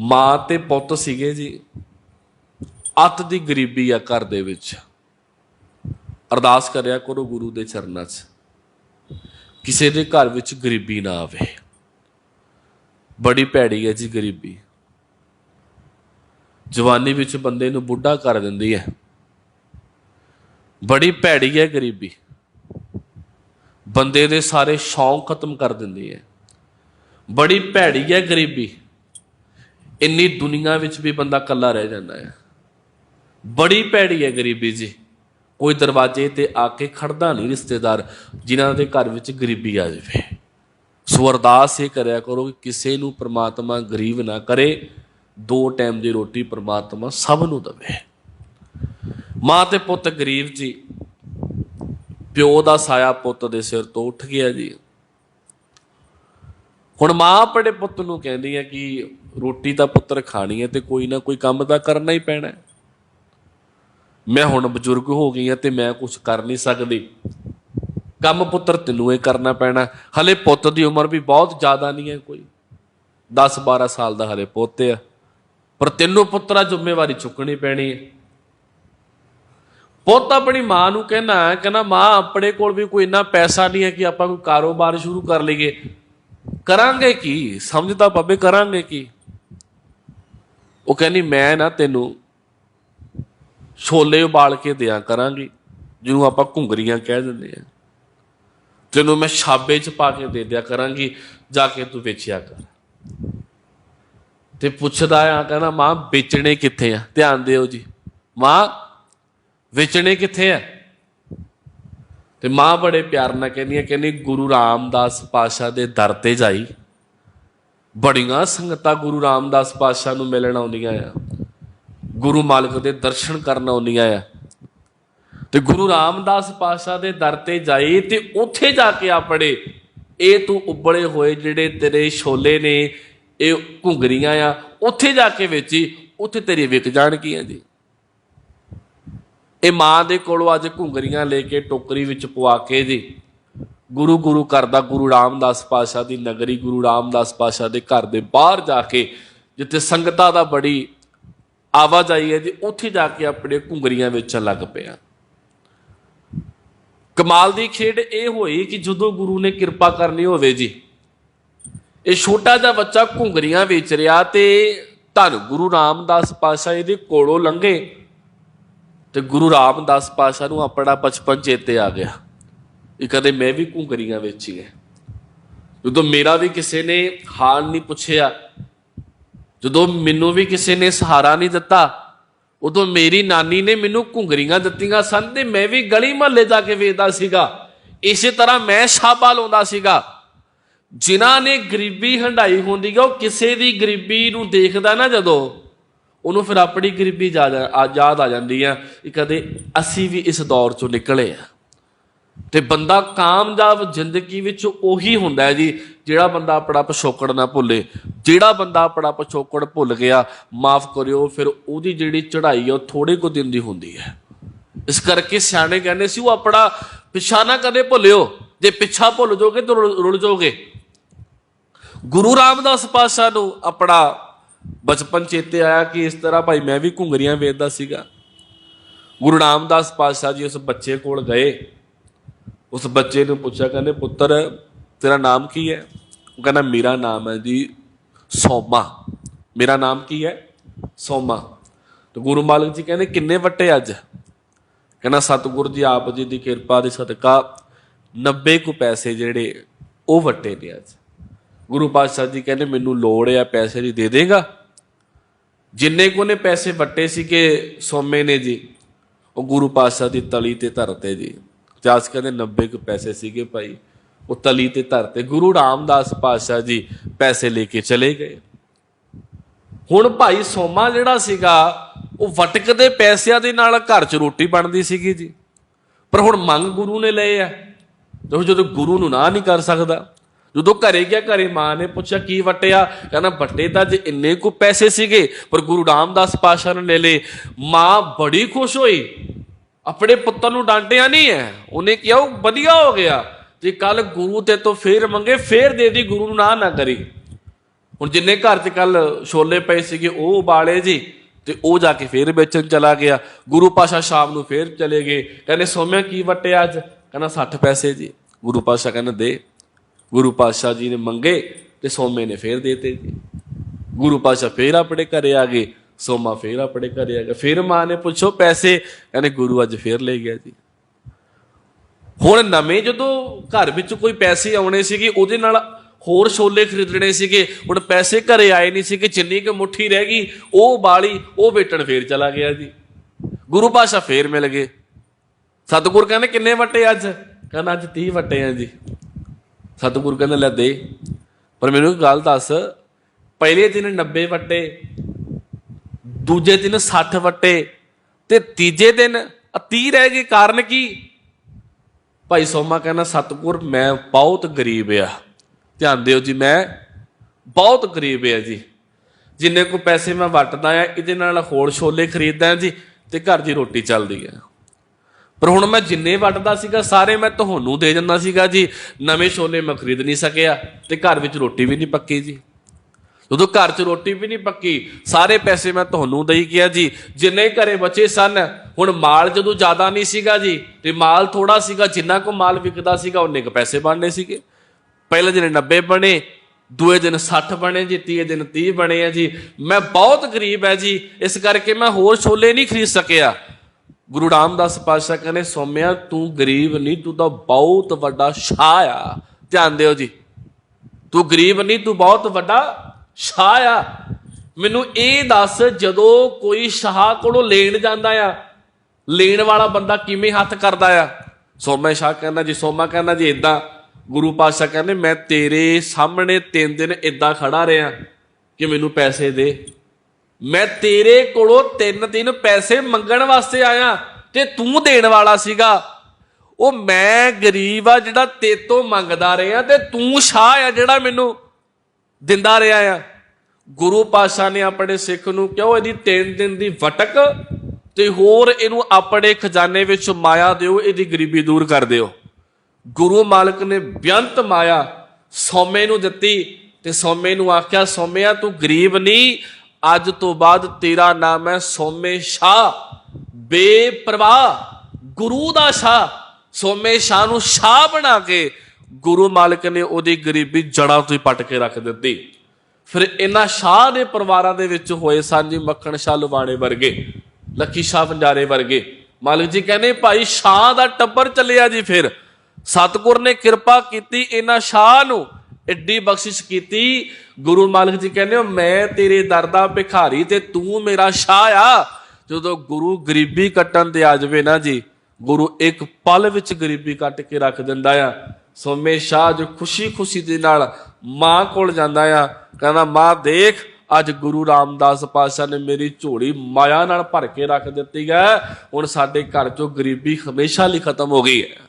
ਮਾਂ ਤੇ ਪੁੱਤ ਸੀਗੇ ਜੀ। ਅੱਤ ਦੀ ਗਰੀਬੀ ਆ ਘਰ ਦੇ ਵਿੱਚ। ਅਰਦਾਸ ਕਰਿਆ ਕਰੋ ਗੁਰੂ ਦੇ ਚਰਨਾਂ 'ਚ। ਕਿਸੇ ਦੇ ਘਰ ਵਿੱਚ ਗਰੀਬੀ ਨਾ ਆਵੇ। ਬੜੀ ਭੈੜੀ ਹੈ ਜੀ ਗਰੀਬੀ। ਜਵਾਨੀ ਵਿੱਚ ਬੰਦੇ ਨੂੰ ਬੁੱਢਾ ਕਰ ਦਿੰਦੀ ਹੈ। ਬੜੀ ਭੈੜੀ ਹੈ ਗਰੀਬੀ। ਬੰਦੇ ਦੇ ਸਾਰੇ ਸ਼ੌਂਕ ਖਤਮ ਕਰ ਦਿੰਦੀ ਹੈ। ਬੜੀ ਭੈੜੀ ਹੈ ਗਰੀਬੀ। ਇੰਨੀ ਦੁਨੀਆ ਵਿੱਚ ਵੀ ਬੰਦਾ ਇਕੱਲਾ ਰਹਿ ਜਾਂਦਾ ਹੈ ਬੜੀ ਭੈੜੀ ਹੈ ਗਰੀਬੀ ਜੀ। ਕੋਈ ਦਰਵਾਜ਼ੇ ਤੇ ਆ ਕੇ ਖੜਦਾ ਨਹੀਂ ਰਿਸ਼ਤੇਦਾਰ ਜਿਨ੍ਹਾਂ ਦੇ ਘਰ ਵਿੱਚ ਗਰੀਬੀ ਆ ਜਾਵੇ। ਸੋ ਅਰਦਾਸ ਇਹ ਕਰਿਆ ਕਰੋ ਕਿ ਕਿਸੇ ਨੂੰ ਪ੍ਰਮਾਤਮਾ ਗਰੀਬ ਨਾ ਕਰੇ, ਦੋ ਟਾਈਮ ਦੀ ਰੋਟੀ ਪ੍ਰਮਾਤਮਾ ਸਭ ਨੂੰ ਦੇਵੇ। ਮਾਂ ਤੇ ਪੁੱਤ ਗਰੀਬ ਜੀ। ਪਿਓ ਦਾ ਸਾਇਆ ਪੁੱਤ ਦੇ ਸਿਰ ਤੋਂ ਉੱਠ ਗਿਆ ਜੀ। ਹੁਣ ਮਾਂ ਆਪਣੇ ਪੁੱਤ ਨੂੰ ਕਹਿੰਦੀ ਹੈ ਕਿ ਰੋਟੀ ਤਾਂ ਪੁੱਤਰ ਖਾਣੀ ਹੈ ਤੇ ਕੋਈ ਨਾ ਕੋਈ ਕੰਮ ਤਾਂ ਕਰਨਾ ਹੀ ਪੈਣਾ ਹੈ। ਮੈਂ ਹੁਣ ਬਜ਼ੁਰਗ ਹੋ ਗਈ ਹਾਂ ਤੇ ਮੈਂ ਕੁਝ ਕਰ ਨਹੀਂ ਸਕਦੀ। ਕੰਮ ਪੁੱਤਰ ਤੈਨੂੰ ਇਹ ਕਰਨਾ ਪੈਣਾ ਹਲੇ ਪੁੱਤ ਦੀ ਉਮਰ ਵੀ ਬਹੁਤ ਜ਼ਿਆਦਾ ਨਹੀਂ ਹੈ ਕੋਈ। 10 12 ਸਾਲ ਦਾ ਹਲੇ ਪੁੱਤ ਆ ਪਰ ਤੈਨੂੰ ਪੁੱਤਰਾ ਜ਼ਿੰਮੇਵਾਰੀ ਚੁੱਕਣੀ ਪੈਣੀ ਹੈ। ਪੁੱਤ ਆਪਣੀ ਮਾਂ ਨੂੰ ਕਹਿੰਦਾ ਕਹਿੰਦਾ, ਮਾਂ, ਆਪਣੇ ਕੋਲ ਵੀ ਕੋਈ ਇੰਨਾ ਪੈਸਾ ਨਹੀਂ ਹੈ ਕਿ ਆਪਾਂ ਕੋਈ ਕਾਰੋਬਾਰ ਸ਼ੁਰੂ ਕਰ ਲਈਏ। ਕਰਾਂਗੇ ਕੀ? ਸਮਝਦਾ ਬਾਬੇ ਕਰਾਂਗੇ ਕੀ? ਉਹ ਕਹਿੰਦੀ, ਮੈਂ ਨਾ ਤੈਨੂੰ ਛੋਲੇ ਉਬਾਲ ਕੇ ਦਿਆਂ ਕਰਾਂਗੀ, ਜਿਹਨੂੰ ਆਪਾਂ ਘੁੰਗਰੀਆਂ ਕਹਿ ਦਿੰਦੇ ਆ ਤੈਨੂੰ ਮੈਂ ਛਾਬੇ ਚ ਪਾ ਕੇ ਦੇ ਦਿਆ ਕਰਾਂਗੀ, ਜਾ ਕੇ ਤੂੰ ਵੇਚਿਆ ਕਰ। ਤੇ ਪੁੱਛਦਾ ਆ, ਕਹਿੰਦਾ, ਮਾਂ, ਵੇਚਣੇ ਕਿੱਥੇ ਆ? ਧਿਆਨ ਦਿਓ ਜੀ। ਮਾਂ, ਵੇਚਣੇ ਕਿੱਥੇ ਆ? ਤੇ ਮਾਂ ਬੜੇ ਪਿਆਰ ਨਾਲ ਕਹਿੰਦੀ ਆ, ਕਹਿੰਦੀ, ਗੁਰੂ ਰਾਮਦਾਸ ਪਾਸ਼ਾ ਦੇ ਦਰ ਤੇ ਜਾਈ। ਬੜੀਆਂ ਸੰਗਤਾਂ ਗੁਰੂ ਰਾਮਦਾਸ ਪਾਤਸ਼ਾਹ ਨੂੰ ਮਿਲਣ ਆਉਂਦੀਆਂ ਆ। ਗੁਰੂ ਮਾਲਕ ਦੇ ਦਰਸ਼ਨ ਕਰਨ ਆਉਂਦੀਆਂ ਆ। ਤੇ ਗੁਰੂ ਰਾਮਦਾਸ ਪਾਤਸ਼ਾਹ ਦੇ ਦਰ ਤੇ ਜਾਈ ਤੇ ਉੱਥੇ ਜਾ ਕੇ ਆਪਣੇ ਇਹ ਤੂੰ ਉਬਲੇ ਹੋਏ ਜਿਹੜੇ ਤੇਰੇ ਛੋਲੇ ਨੇ, ਇਹ ਘੁੰਗਰੀਆਂ ਆ, ਉੱਥੇ ਜਾ ਕੇ ਵੇਚੀ, ਉੱਥੇ ਤੇਰੀ ਵਿਕ ਜਾਣਗੀਆਂ ਜੀ? ਇਹ ਮਾਂ ਦੇ ਕੋਲੋਂ ਅੱਜ ਘੁੰਗਰੀਆਂ ਲੈ ਕੇ ਟੋਕਰੀ ਵਿੱਚ ਪਵਾ ਕੇ ਜੀ। ਗੁਰੂ ਗੁਰੂ ਕਰਦਾ ਗੁਰੂ ਰਾਮਦਾਸ ਪਾਸ਼ਾ ਦੀ ਨਗਰੀ, ਗੁਰੂ ਰਾਮਦਾਸ ਪਾਸ਼ਾ ਦੇ ਘਰ ਦੇ ਬਾਹਰ ਜਾ ਕੇ ਜਿੱਥੇ ਸੰਗਤਾਂ ਦਾ ਬੜੀ ਆਵਾਜਾਈ ਹੈ ਜੀ, ਉੱਥੇ ਜਾ ਕੇ ਆਪਣੇ ਘੁੰਗਰੀਆਂ ਵੇਚਣ ਲੱਗ ਪਿਆ। ਕਮਾਲ ਦੀ ਖੇਡ ਇਹ ਹੋਈ ਕਿ ਜਦੋਂ ਗੁਰੂ ਨੇ ਕਿਰਪਾ ਕਰਨੀ ਹੋਵੇ ਜੀ, ਇਹ ਛੋਟਾ ਜਿਹਾ ਬੱਚਾ ਘੁੰਗਰੀਆਂ ਵੇਚ ਰਿਹਾ ਤੇ ਧੰਨ ਗੁਰੂ ਰਾਮਦਾਸ ਪਾਸ਼ਾ ਇਹਦੇ ਕੋਲੋਂ ਲੰਘੇ ਤੇ ਗੁਰੂ ਰਾਮਦਾਸ ਪਾਸ਼ਾ ਨੂੰ ਆਪਣਾ ਬਚਪਨ ਚੇਤੇ ਆ ਗਿਆ। ਇਹ ਕਦੇ ਮੈਂ ਵੀ ਘੁੰਗਰੀਆਂ ਵੇਚੀ ਹੈ ਜਦੋਂ ਮੇਰਾ ਵੀ ਕਿਸੇ ਨੇ ਹਾਲ ਨਹੀਂ ਪੁੱਛਿਆ, ਜਦੋਂ ਮੈਨੂੰ ਵੀ ਕਿਸੇ ਨੇ ਸਹਾਰਾ ਨਹੀਂ ਦਿੱਤਾ, ਉਦੋਂ ਮੇਰੀ ਨਾਨੀ ਨੇ ਮੈਨੂੰ ਘੁੰਗਰੀਆਂ ਦਿੱਤੀਆਂ ਸਨ ਤੇ ਮੈਂ ਵੀ ਗਲੀ ਮਹੱਲੇ ਜਾ ਕੇ ਵੇਚਦਾ ਸੀਗਾ। ਇਸੇ ਤਰ੍ਹਾਂ ਮੈਂ ਛਾਪਾ ਲਾਉਂਦਾ ਸੀਗਾ। ਜਿਨ੍ਹਾਂ ਨੇ ਗਰੀਬੀ ਹੰਡਾਈ ਹੁੰਦੀ ਹੈ ਉਹ ਕਿਸੇ ਦੀ ਗਰੀਬੀ ਨੂੰ ਦੇਖਦਾ ਨਾ ਜਦੋਂ, ਉਹਨੂੰ ਫਿਰ ਆਪਣੀ ਗਰੀਬੀ ਯਾਦ ਯਾਦ ਆ ਜਾਂਦੀ ਆ ਕਿ ਕਦੇ ਅਸੀਂ ਵੀ ਇਸ ਦੌਰ ਚੋਂ ਨਿਕਲੇ ਆ। ਤੇ ਬੰਦਾ ਕਾਮਯਾਬ ਜ਼ਿੰਦਗੀ ਵਿੱਚ ਉਹੀ ਹੁੰਦਾ ਹੈ ਜੀ, ਜਿਹੜਾ ਬੰਦਾ ਆਪਣਾ ਪਿਛੋਕੜ ਨਾ ਭੁੱਲੇ। ਜਿਹੜਾ ਬੰਦਾ ਆਪਣਾ ਪਿਛੋਕੜ ਭੁੱਲ ਗਿਆ, ਮਾਫ ਕਰਿਓ, ਫਿਰ ਉਹਦੀ ਜਿਹੜੀ ਚੜ੍ਹਾਈ ਉਹ ਥੋੜੇ ਕੁ ਦਿਨ ਦੀ ਹੁੰਦੀ ਹੈ। ਇਸ ਕਰਕੇ ਸਿਆਣੇ ਕਹਿੰਦੇ ਸੀ, ਉਹ ਆਪਣਾ ਪਿਛਾ ਨਾ ਕਦੇ ਭੁੱਲਿਓ। ਜੇ ਪਿੱਛਾ ਭੁੱਲ ਜਾਓਗੇ ਤਾਂ ਰੁਲ ਰੁਲ ਜਾਓਗੇ। ਗੁਰੂ ਰਾਮਦਾਸ ਪਾਸ਼ਾ ਨੂੰ ਆਪਣਾ ਬਚਪਨ ਚੇਤੇ ਆਇਆ ਕਿ ਇਸ ਤਰ੍ਹਾਂ ਭਾਈ ਮੈਂ ਵੀ ਘੁੰਗਰੀਆਂ ਵੇਚਦਾ ਸੀਗਾ। ਗੁਰੂ ਰਾਮਦਾਸ ਪਾਸ਼ਾ ਜੀ ਉਸ ਬੱਚੇ ਕੋਲ ਗਏ। ਉਸ ਬੱਚੇ ਨੂੰ ਪੁੱਛਿਆ, ਕਹਿੰਦੇ, ਪੁੱਤਰ, ਤੇਰਾ ਨਾਮ ਕੀ ਹੈ? ਉਹ ਕਹਿੰਦਾ, ਮੇਰਾ ਨਾਮ ਹੈ ਜੀ ਸੋਮਾ। ਮੇਰਾ ਨਾਮ ਕੀ ਹੈ? ਸੋਮਾ। ਤੇ ਗੁਰੂ ਮਾਲਕ ਜੀ ਕਹਿੰਦੇ, ਕਿੰਨੇ ਵੱਟੇ ਅੱਜ? ਕਹਿੰਦਾ, ਸਤਿਗੁਰੂ ਜੀ, ਆਪ ਜੀ ਦੀ ਕਿਰਪਾ ਦੇ ਸਦਕਾ 90 ਕੁ ਪੈਸੇ ਜਿਹੜੇ ਉਹ ਵੱਟੇ ਨੇ ਅੱਜ। ਗੁਰੂ ਪਾਤਸ਼ਾਹ ਜੀ ਕਹਿੰਦੇ, ਮੈਨੂੰ ਲੋੜ ਆ ਪੈਸੇ ਦੀ ਦੇ ਦੇਗਾ? ਜਿੰਨੇ ਕੋ ਨੇ ਪੈਸੇ ਵੱਟੇ ਸੀ ਕਿ ਸੋਮੇ ਨੇ ਜੀ, ਉਹ ਗੁਰੂ ਪਾਤਸ਼ਾਹ ਦੀ ਤਲੀ ਤੇ ਧਰਤੇ ਜੀ। ਜਾਸ ਕਹਿੰਦੇ 90 ਕੁ ਪੈਸੇ ਸੀਗੇ ਭਾਈ, ਉਹ ਤਲੀ ਤੇ ਧਰਤੇ ਗੁਰੂ ਰਾਮਦਾਸ ਪਾਤਸ਼ਾਹ ਜੀ ਪੈਸੇ ਲੈ ਕੇ ਚਲੇ ਗਏ। ਹੁਣ ਭਾਈ ਸੋਮਾ ਜਿਹੜਾ ਸੀਗਾ, ਉਹ ਵਟਕਦੇ ਪੈਸਿਆਂ ਦੇ ਨਾਲ ਘਰ 'ਚ ਰੋਟੀ ਬਣਦੀ ਸੀਗੀ ਜੀ। ਪਰ ਹੁਣ ਮੰਗ ਗੁਰੂ ਨੇ ਲਏ ਆ। ਤੇ ਉਹ ਜਦੋਂ ਗੁਰੂ ਨੂੰ ਨਾ ਨਹੀਂ ਕਰ ਸਕਦਾ, ਜਦੋਂ ਘਰੇ ਗਿਆ, ਘਰੇ ਮਾਂ ਨੇ ਪੁੱਛਿਆ, ਕੀ ਵਟਿਆ? ਕਹਿੰਦਾ, ਵੱਟੇ ਤਾਂ ਜੇ ਇੰਨੇ ਕੁ ਪੈਸੇ ਸੀਗੇ, ਪਰ ਗੁਰੂ ਰਾਮਦਾਸ ਪਾਸ਼ਾ ਨੇ ਲੈ ਲਏ। ਮਾਂ ਬੜੀ ਖੁਸ਼ ਹੋਈ। ਆਪਣੇ ਪੁੱਤਰ ਨੂੰ ਡਾਂਟਿਆ ਨਹੀਂ ਹੈ। ਉਹਨੇ ਕਿਹਾ, ਉਹ ਵਧੀਆ ਹੋ ਗਿਆ। ਜੇ ਕੱਲ ਗੁਰੂ ਤੇ ਤੋਂ ਫੇਰ ਮੰਗੇ, ਫੇਰ ਦੇ ਦੀ, ਗੁਰੂ ਨੂੰ ਨਾ ਨਾ ਕਰੀ। ਹੁਣ ਜਿੰਨੇ ਘਰ 'ਚ ਕੱਲ ਛੋਲੇ ਪਏ ਸੀਗੇ, ਉਹ ਉਬਾਲੇ ਜੀ ਤੇ ਉਹ ਜਾ ਕੇ ਫੇਰ ਵੇਚਣ ਚਲਾ ਗਿਆ। ਗੁਰੂ ਪਾਸ਼ਾ ਸ਼ਾਮ ਨੂੰ ਫੇਰ ਚਲੇ ਗਏ। ਕਹਿੰਦੇ, ਸੋਮਿਆ, ਕੀ ਵਟਿਆ ਅੱਜ? ਕਹਿੰਦਾ 60 ਪੈਸੇ ਜੀ। ਗੁਰੂ ਪਾਸ਼ਾ ਕਹਿੰਦਾ, ਦੇ। ਗੁਰੂ ਪਾਸ਼ਾ ਜੀ ਨੇ ਮੰਗੇ ਤੇ ਸੋਮੇ ਨੇ ਫੇਰ ਦੇਤੇ ਜੀ। ਗੁਰੂ ਪਾਸ਼ਾ ਫੇਰ ਆਪਣੇ ਘਰੇ ਆ ਗਏ। ਸੋਮਾ ਫੇਰ ਆਪਣੇ ਘਰੇ ਆ ਗਿਆ। ਫਿਰ ਮਾਂ ਨੇ ਪੁੱਛੋ ਪੈਸੇ। ਕਹਿੰਦੇ, ਗੁਰੂ ਅੱਜ ਫੇਰ ਲੈ ਗਿਆ ਜੀ। ਹੁਣ ਨਵੇਂ ਜਦੋਂ ਘਰ ਵਿੱਚ ਕੋਈ ਪੈਸੇ ਆਉਣੇ ਸੀਗੇ, ਉਹਦੇ ਨਾਲ ਹੋਰ ਛੋਲੇ ਖਰੀਦਣੇ ਸੀਗੇ, ਹੁਣ ਪੈਸੇ ਘਰੇ ਆਏ ਨਹੀਂ ਸੀਗੇ ਚਿੰਨੀ ਕਿ ਮੁੱਠੀ ਰਹਿ ਗਈ, ਉਹ ਬਾਲੀ ਉਹ ਵੇਟਣ ਫੇਰ ਚਲਾ ਗਿਆ ਜੀ। ਗੁਰੂ ਪਾਸ਼ਾ ਫੇਰ ਮਿਲ ਗਏ। ਸਤਿਗੁਰ ਕਹਿੰਦੇ, ਕਿੰਨੇ ਵਟੇ ਅੱਜ? ਕਹਿੰਦਾ, ਅੱਜ 30 ਵਟੇ ਆ ਜੀ। ਸਤਿਗੁਰ ਕਹਿੰਦੇ, ਲੈ ਦੇ। ਪਰ ਮੈਨੂੰ ਇੱਕ ਗੱਲ ਦੱਸ, ਪਹਿਲੇ ਦਿਨ 90 ਵਟੇ ਦੂਜੇ ਦਿਨ 60 ਵੱਟੇ ਤੇ ਤੀਜੇ ਦਿਨ 30 ਰਹਿ ਗਏ। ਕਾਰਨ ਕੀ? ਭਾਈ ਸੋਮਾ ਕਹਿੰਦਾ, ਸਤਿਗੁਰ, ਮੈਂ ਬਹੁਤ ਗਰੀਬ ਆ। ਧਿਆਨ ਦਿਓ ਜੀ, ਮੈਂ ਬਹੁਤ ਗਰੀਬ ਆ ਜੀ। ਜਿੰਨੇ ਕੋ ਪੈਸੇ ਮੈਂ ਵਟਦਾ ਆ, ਇਹਦੇ ਨਾਲ ਹੋਰ ਛੋਲੇ ਖਰੀਦਦਾ ਜੀ ਤੇ ਘਰ ਦੀ ਰੋਟੀ ਚੱਲਦੀ ਆ। ਪਰ ਹੁਣ ਮੈਂ ਜਿੰਨੇ ਵਟਦਾ ਸੀਗਾ, ਸਾਰੇ ਮੈਂ ਤੁਹਾਨੂੰ ਦੇ ਜਾਂਦਾ ਸੀਗਾ ਜੀ। ਨਵੇਂ ਛੋਲੇ ਮੈਂ ਖਰੀਦ ਨਹੀਂ ਸਕਿਆ ਤੇ ਘਰ ਵਿੱਚ ਰੋਟੀ ਵੀ ਨਹੀਂ ਪੱਕੀ ਜੀ। ਉਦੋਂ ਘਰ 'ਚ ਰੋਟੀ ਵੀ ਨਹੀਂ ਪੱਕੀ, ਸਾਰੇ ਪੈਸੇ ਮੈਂ ਤੁਹਾਨੂੰ ਦੇਈ ਗਿਆ ਜੀ। ਜਿੰਨੇ ਘਰੇ ਬਚੇ ਸਨ, ਹੁਣ ਮਾਲ ਜਦੋਂ ਜ਼ਿਆਦਾ ਨਹੀਂ ਸੀਗਾ ਜੀ, ਤੇ ਮਾਲ ਥੋੜਾ ਸੀਗਾ, ਜਿੰਨਾ ਕੋ ਮਾਲ ਵਿਕਦਾ ਸੀਗਾ ਉਹਨੇ ਕ ਪੈਸੇ ਬਣਨੇ ਸੀਗੇ। ਪਹਿਲੇ ਦਿਨ 90 ਬਣੇ, ਦੂਏ ਦਿਨ 60 ਬਣੇ ਜੀ, ਤੀਏ ਦਿਨ 30 ਬਣੇ ਆ ਜੀ। ਮੈਂ ਬਹੁਤ ਗਰੀਬ ਹੈ ਜੀ, ਇਸ ਕਰਕੇ ਮੈਂ ਹੋਰ ਛੋਲੇ ਨਹੀਂ ਖਰੀਦ ਸਕਿਆ। ਗੁਰੂ ਰਾਮਦਾਸ ਪਾਤਸ਼ਾਹ ਕਹਿੰਦੇ, ਸੋਮਿਆ, ਤੂੰ ਗਰੀਬ ਨਹੀਂ, ਤੂੰ ਤਾਂ ਬਹੁਤ ਵੱਡਾ ਸ਼ਾਹ ਆ। ਧਿਆਨ ਦਿਓ ਜੀ। ਤੂੰ ਗਰੀਬ ਨਹੀਂ, ਤੂੰ ਬਹੁਤ ਵੱਡਾ ਸ਼ਾਹ ਆ। ਮੈਨੂੰ ਇਹ ਦੱਸ, ਜਦੋਂ ਕੋਈ ਸ਼ਾਹ ਕੋਲੋਂ ਲੈਣ ਜਾਂਦਾ ਆ, ਲੈਣ ਵਾਲਾ ਬੰਦਾ ਕਿਵੇਂ ਹੱਥ ਕਰਦਾ ਆ? ਸੋਮਾ ਸ਼ਾਹ ਕਹਿੰਦਾ, ਜੀ ਸੋਮਾ ਕਹਿੰਦਾ, ਜੀ ਇਦਾਂ ਗੁਰੂ ਪਾਤਸ਼ਾਹ ਕਹਿੰਦੇ, ਮੈਂ ਤੇਰੇ ਸਾਹਮਣੇ ਤਿੰਨ ਦਿਨ ਇਦਾਂ ਖੜਾ ਰਿਹਾ ਕਿ ਮੈਨੂੰ ਪੈਸੇ ਦੇ। ਮੈਂ ਤੇਰੇ ਕੋਲੋਂ ਤਿੰਨ ਦਿਨ ਪੈਸੇ ਮੰਗਣ ਵਾਸਤੇ ਆਇਆ ਤੇ ਤੂੰ ਦੇਣ ਵਾਲਾ ਸੀਗਾ। ਉਹ ਮੈਂ ਗਰੀਬ ਆ ਜਿਹੜਾ ਤੇਤੋਂ ਮੰਗਦਾ ਰਿਹਾ ਤੇ ਤੂੰ ਸ਼ਾਹ ਆ ਜਿਹੜਾ ਮੈਨੂੰ ਦਿੰਦਾ ਰਿਹਾ ਆ। ਗੁਰੂ ਪਾਸ਼ਾ ਨੇ ਆਪਣੇ ਸਿੱਖ ਨੂੰ ਕਿਉਂ ਇਹਦੀ ਤਿੰਨ ਦਿਨ ਦੀ ਵਟਕ ਤੇ ਹੋਰ ਇਹਨੂੰ ਆਪਣੇ ਖਜ਼ਾਨੇ ਵਿੱਚ ਮਾਇਆ ਦਿਓ, ਇਹਦੀ ਗਰੀਬੀ ਦੂਰ ਕਰ ਦਿਓ। ਗੁਰੂ ਮਾਲਕ ਨੇ ਬੇਅੰਤ ਮਾਇਆ ਸੌਮੇ ਨੂੰ ਦਿੱਤੀ ਤੇ ਸੌਮੇ ਨੂੰ ਆਖਿਆ, ਸੌਮਿਆ, ਤੂੰ ਗਰੀਬ ਨਹੀਂ, ਅੱਜ ਤੋਂ ਬਾਅਦ ਤੇਰਾ ਨਾਮ ਹੈ ਸੌਮੇ ਸ਼ਾਹ। ਬੇਪਰਵਾਹ, ਗੁਰੂ ਦਾ ਸ਼ਾਹ। ਸੋਮੇ ਸ਼ਾਹ ਨੂੰ ਸ਼ਾਹ ਬਣਾ ਕੇ ਗੁਰੂ ਮਾਲਕ ਨੇ ਉਹਦੀ ਗਰੀਬੀ ਜੜਾਂ ਤੋਂ ਹੀ ਪੱਟ ਕੇ ਰੱਖ ਦਿੱਤੀ। ਫਿਰ ਇਹਨਾਂ ਸ਼ਾਹ ਦੇ ਪਰਿਵਾਰਾਂ ਦੇ ਵਿੱਚ ਹੋਏ ਸਨ ਜੀ ਮੱਖਣ ਸ਼ਾਹ ਲੁਬਾਣੇ ਵਰਗੇ ਲੱਕੀ ਸ਼ਾਹ ਬੰਜਾਰੇ ਵਰਗੇ। ਮਾਲਕ ਜੀ ਕਹਿੰਦੇ, ਭਾਈ, ਸ਼ਾਹ ਦਾ ਟੱਬਰ ਚੱਲਿਆ ਜੀ ਫਿਰ। ਸਤਿਗੁਰ ਨੇ ਕਿਰਪਾ ਕੀਤੀ ਇਹਨਾਂ ਸ਼ਾਹ ਨੂੰ ਐਡੀ ਬਖਸ਼ਿਸ਼ ਕੀਤੀ। ਗੁਰੂ ਮਾਲਕ ਜੀ ਕਹਿੰਦੇ ਮੈਂ ਤੇਰੇ ਦਰ ਦਾ ਭਿਖਾਰੀ ਤੇ ਤੂੰ ਮੇਰਾ ਸ਼ਾਹ ਆ। ਜਦੋਂ ਗੁਰੂ ਗਰੀਬੀ ਕੱਟਣ ਤੇ ਆ ਜਾਵੇ ਨਾ ਜੀ, ਗੁਰੂ ਇੱਕ ਪਲ ਵਿੱਚ ਗਰੀਬੀ ਕੱਟ ਕੇ ਰੱਖ ਦਿੰਦਾ ਆ। ਸੋਮੇ ਸ਼ਾਹ ਜੋ ਖੁਸ਼ੀ-ਖੁਸ਼ੀ ਦੇ ਨਾਲ ਮਾਂ ਕੋਲ ਜਾਂਦਾ ਆ। ਕਹਿੰਦਾ, ਮਾਂ, ਦੇਖ, ਅੱਜ ਗੁਰੂ ਰਾਮਦਾਸ ਪਾਤਸ਼ਾਹ ਨੇ ਮੇਰੀ ਝੋਲੀ ਮਾਇਆ ਨਾਲ ਭਰ ਕੇ ਰੱਖ ਦਿੱਤੀ ਹੈ। ਹੁਣ ਸਾਡੇ ਘਰ ਚੋਂ ਗਰੀਬੀ ਹਮੇਸ਼ਾ ਲਈ ਖਤਮ ਹੋ ਗਈ ਹੈ।